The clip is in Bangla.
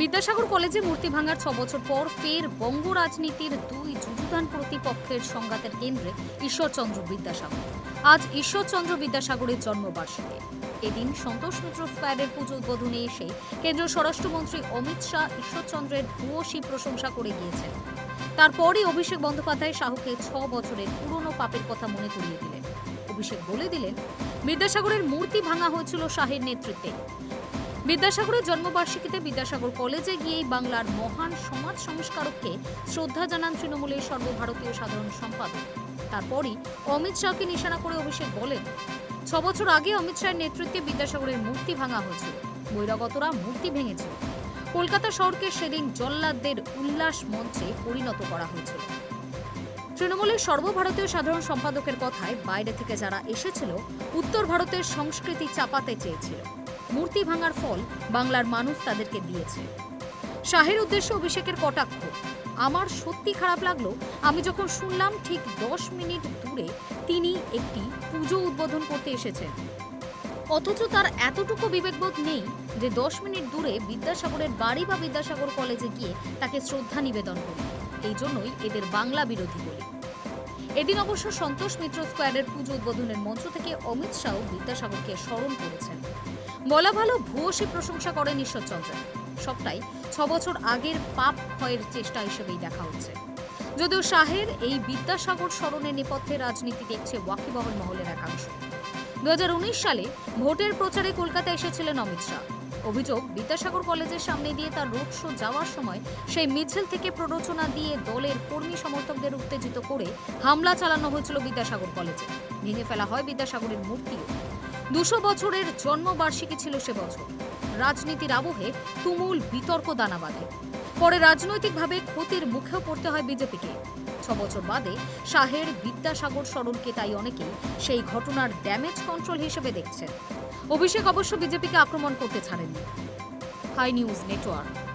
বিদ্যাসাগর কলেজে মূর্তি ভাঙার ছ বছর পর ফের বঙ্গ রাজনীতির দুই যুযুধান প্রতিপক্ষের সংঘাতের কেন্দ্রে ঈশ্বরচন্দ্র বিদ্যাসাগর। আজ ঈশ্বরচন্দ্র বিদ্যাসাগরের জন্মবার্ষিকী। এদিন সন্তোষ মিত্র স্কোয়ারের পুজো উদ্বোধনে এসে কেন্দ্রীয় স্বরাষ্ট্রমন্ত্রী অমিত শাহ ঈশ্বরচন্দ্রের ভূয়সী প্রশংসা করে গিয়েছেন। তারপরই অভিষেক বন্দ্যোপাধ্যায় শাহকে ছ বছরের পুরনো পাপের কথা মনে করিয়ে দিলেন। অভিষেক বলে দিলেন, বিদ্যাসাগরের মূর্তি ভাঙা হয়েছিল শাহের নেতৃত্বে। বিদ্যাসাগরের জন্মবার্ষিকীতে বিদ্যাসাগর কলেজে গিয়েই বাংলার মহান সমাজ সংস্কারককে শ্রদ্ধা জানান তৃণমূলের সর্বভারতীয় সাধারণ সম্পাদক। তারপরই অমিত শাহকে নিশানা করে অভিষেক বলেন, ছ বছর আগে অমিত শাহের নেতৃত্বে বিদ্যাসাগরের মূর্তি ভাঙা হয়েছিল, বৈরাগতরা মূর্তি ভেঙেছিল। কলকাতা শহরকে সেদিন জল্লাদদের উল্লাস মঞ্চে পরিণত করা হয়েছিল। তৃণমূলের সর্বভারতীয় সাধারণ সম্পাদকের কথায় বাইরে থেকে যারা এসেছিল, উত্তর ভারতের সংস্কৃতি চাপাতে চেয়েছিল। মূর্তি ভাঙার ফল বাংলার মানুষ তাদেরকে দিয়েছে। শাহের উদ্দেশ্যে অভিষেকের কটাক্ষ। আমার সত্যি খারাপ লাগল, আমি যখন শুনলাম ঠিক দশ মিনিট দূরে তিনি একটি পুজো উদ্বোধন করতে এসেছেন। অথচ তার এতটুকু বিবেকবোধ নেই যে দশ মিনিট দূরে বিদ্যাসাগরের বাড়ি বা বিদ্যাসাগর কলেজে গিয়ে তাকে শ্রদ্ধা নিবেদন করি এই জন্যই এদের বাংলা বিরোধী বলি। এদিন অবশ্য সন্তোষ মিত্র স্কোয়ারের পুজো উদ্বোধনের মঞ্চ থেকে অমিত শাহ বিদ্যাসাগরকে স্মরণ করেছেন। বলা ভালো ভূয়সী প্রশংসা করেন ঈশ্বরচন্দ্র। সবটাই ছ বছর আগের পাপ ক্ষয়ের চেষ্টা হিসেবেই দেখা হচ্ছে। যদিও শাহের এই বিদ্যাসাগর স্মরণের নেপথ্যে রাজনীতি দেখছে ওয়াকিবহল মহলের একাংশ। দু হাজার উনিশ সালে ভোটের প্রচারে কলকাতা এসেছিলেন অমিত শাহ। অভিযোগ, বিদ্যাসাগর কলেজের সামনে দিয়ে তার রোড শো যাওয়ার সময় সেই মিছিল থেকে প্ররোচনা দিয়ে দলের কর্মী সমর্থকদের উত্তেজিত করে হামলা চালানো হয়েছিল বিদ্যাসাগর কলেজে। ভেঙে ফেলা হয় বিদ্যাসাগরের মূর্তিও দুশো বছরের জন্মবার্ষিকী ছিল সে বছর। রাজনীতির আবহে তুমুল বিতর্ক দানা বাঁধে। পরে রাজনৈতিকভাবে ক্ষতির মুখেও পড়তে হয় বিজেপিকে। ছ বছর বাদে শাহের বিদ্যাসাগর স্মরণকে তাই অনেকেই সেই ঘটনার ড্যামেজ কন্ট্রোল হিসেবে দেখছেন। অভিষেক অবশ্য বিজেপিকে আক্রমণ করতে ছাড়েননি হাই নিউজ নেটওয়ার্ক।